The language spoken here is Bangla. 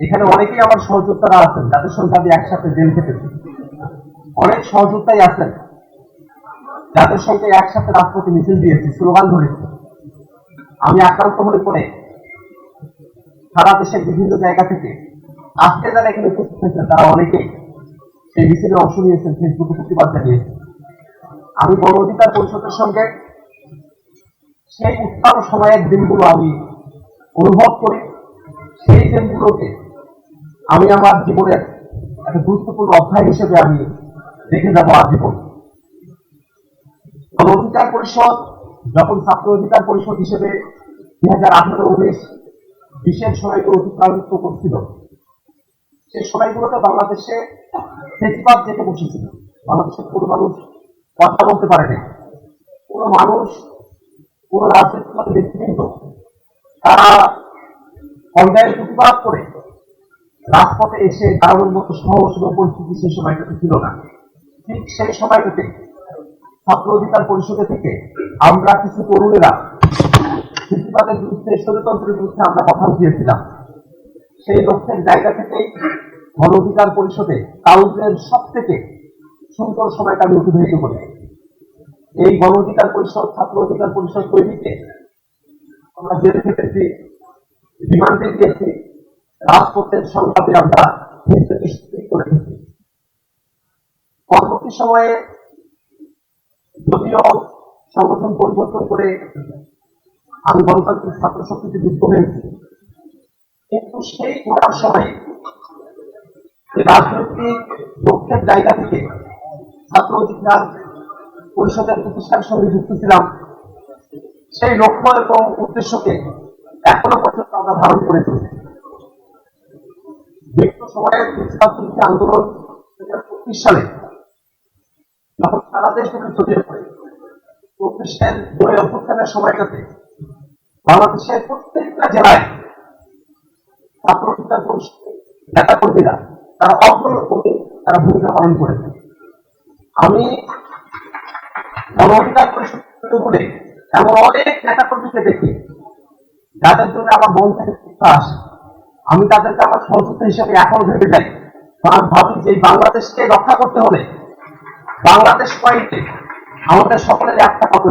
এখানে অনেকেই আমার সহযোদ্ধারা আছেন, যাদের সঙ্গে আমি একসাথে জেল খেটেছি। অনেক সহযোদ্ধাই আছেন, যাদের সঙ্গে একসাথে রাজপথে মিছিল দিয়েছি, স্লোগান ধরেছি। আমি আক্রান্ত হয়ে পড়ে সারা দেশের বিভিন্ন জায়গা থেকে আজকে যারা এখানে উপস্থিত হয়েছেন, তারা অনেকেই সেই মিছিলে অংশ নিয়েছেন ফেসবুকে প্রতিবাদ জানিয়েছেন। আমি গণ অধিকার পরিষদের সঙ্গে সেই উত্তাল সময়ের দিনগুলো আমি অনুভব করি, সেই দিনগুলোকে আমি আমার জীবনে একটা গুরুত্বপূর্ণ অধ্যায় হিসেবে আমি দেখে যাব আজীবন গণ অধিকার পরিষদ, যখন ছাত্র অধিকার পরিষদ হিসেবে দুই হাজার আঠারো উনিশ বিশেষ সময়গুলো অতিক্রান্ত করছিল, সেই সময়গুলোতে বাংলাদেশে ফেসিবাদ যেতে বসেছিল। বাংলাদেশের কোনো মানুষ কথা বলতে পারে না কোনো মানুষ, কোনো রাজনৈতিক ব্যক্তিবৃন্দ তারা অন্যায়ের প্রতিবাদ করে রাজপথে এসে দাঁড়ানোর মতো সহজ পরিস্থিতি সেই সময়টাতে ছিল না। ঠিক সেই সময়টাতে ছাত্র অধিকার পরিষদে থেকে আমরা কিছু তরুণেরা কৃষিবাদের বিরুদ্ধে ষড়যন্ত্রের বিরুদ্ধে আমরা কথা উঠিয়েছিলাম সেই লক্ষ্যের জায়গা থেকেই গণ অধিকার পরিষদে কাউন্সিলের সব থেকে সুন্দর সময়টা আমি অতিবাহিত করি। এই গণ অধিকার পরিষদ, ছাত্র অধিকার পরিষদ তৈরিতে আমরা জেলে থেকেছি রিমান্ডে গিয়েছি রাজপথের সংবাদে আমরা পরবর্তী সময়ে যদিও সংগঠন পরিবর্তন করে আমি গণতান্ত্রিক ছাত্র শক্তিতে যুক্ত হয়েছি, কিন্তু সেই করার সময় রাজনৈতিক লক্ষ্যের জায়গা থেকে ছাত্র অধিকার পরিষদের প্রতিষ্ঠার সঙ্গে যুক্ত ছিলাম, সেই লক্ষ্য এবং উদ্দেশ্যকে এখনও পর্যন্ত আমরা ধারণ করে চলছি। সময়ের ছাত্রী আন্দোলন পঁচিশ সালে যখন সারা দেশ থেকে ছড়িয়ে পড়ে চব্বিশের বই অভ্যুত্থানের সময়টাতে বাংলাদেশের প্রত্যেকটা জেলায় ছাত্র পরিষদের নেতা কর্মীরা তারা অগ্রণী তারা ভূমিকা পালন করেছে আমি গণ অধিকার পরিষদ বলে এমন অনেক নেতা কর্মীকে দেখি, যাদের জন্য আমার মন থেকে আসে আমি তাদেরকে আমার সহযোগিতা হিসেবে এখন ভেবে যাই। কারণ ভাবি যে বাংলাদেশকে রক্ষা করতে হলে বাংলাদেশ পয়েন্টে আমাদের সকলের একটা কত